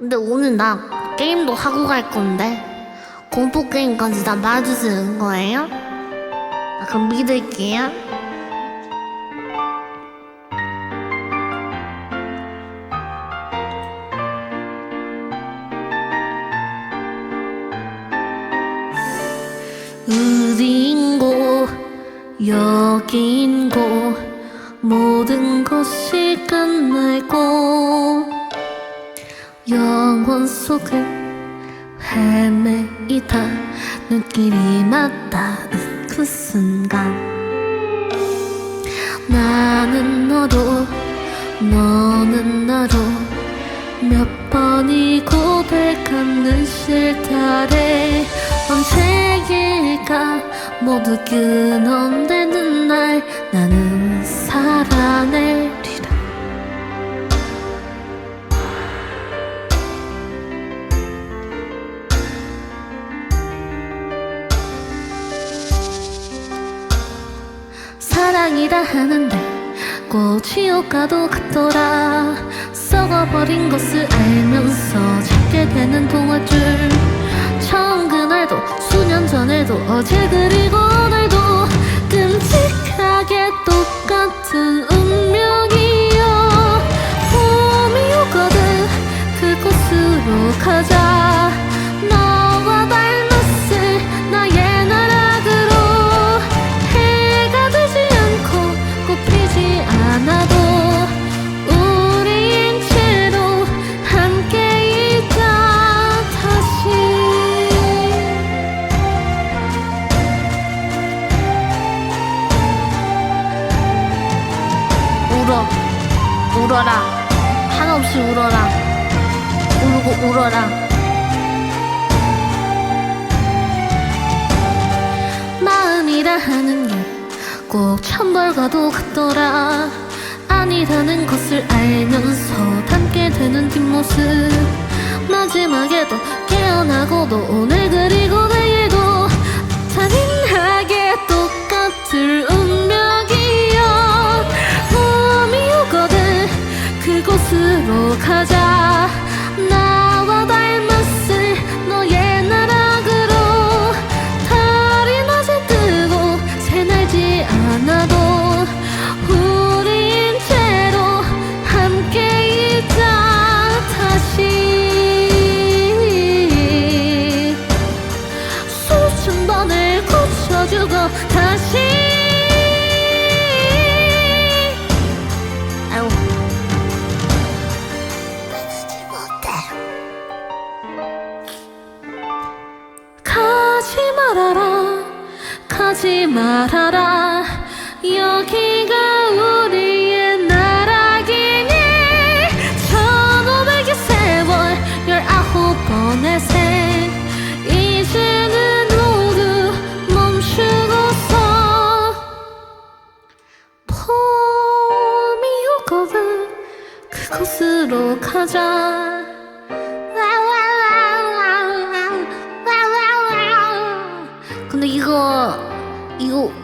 근데 오늘 나 게임도 하고 갈 건데 공포 게임까지 다 봐주시는 거예요? 아, 그럼 믿을게요. 어디인고 여기인고 모든 것이 끝날고 영원 속을 헤매이다. 눈길이 맞닿은 그 순간 나는 너로 너는 나로 몇 번이고 돼가는 실타래. 언제일까? 모두 끊어내는 날 나는 살아내 사랑이라 하는데 꼭 지옥 가도 같더라. 썩어버린 것을 알면서 찾게 되는 동화줄. 처음 그날도 수년 전에도 어제 그리고 오늘도 끔찍하게 똑같은 운명이여. 봄이 오거든 그곳으로 가자 울어. 울어라. 한없이 울어라. 울고 울어라. 마음이라 하는 게 꼭 천벌과도 같더라. 아니라는 것을 알면서 닮게 되는 뒷모습. 마지막에도 깨어나고도 오늘 그리고 가자. 나와 닮았을 너의 나락으로. 달이 낮에 뜨고 새날지 않아도 우린 채로 함께 있자. 다시 수천 번을 고쳐주고 다시 말아라 가지 말아라. 여기가 우리의 나라기니 천오백의 세월 열아홉 번의 생. 이제는 모두 멈추고서 봄이 오거든. 그곳으로 가자 you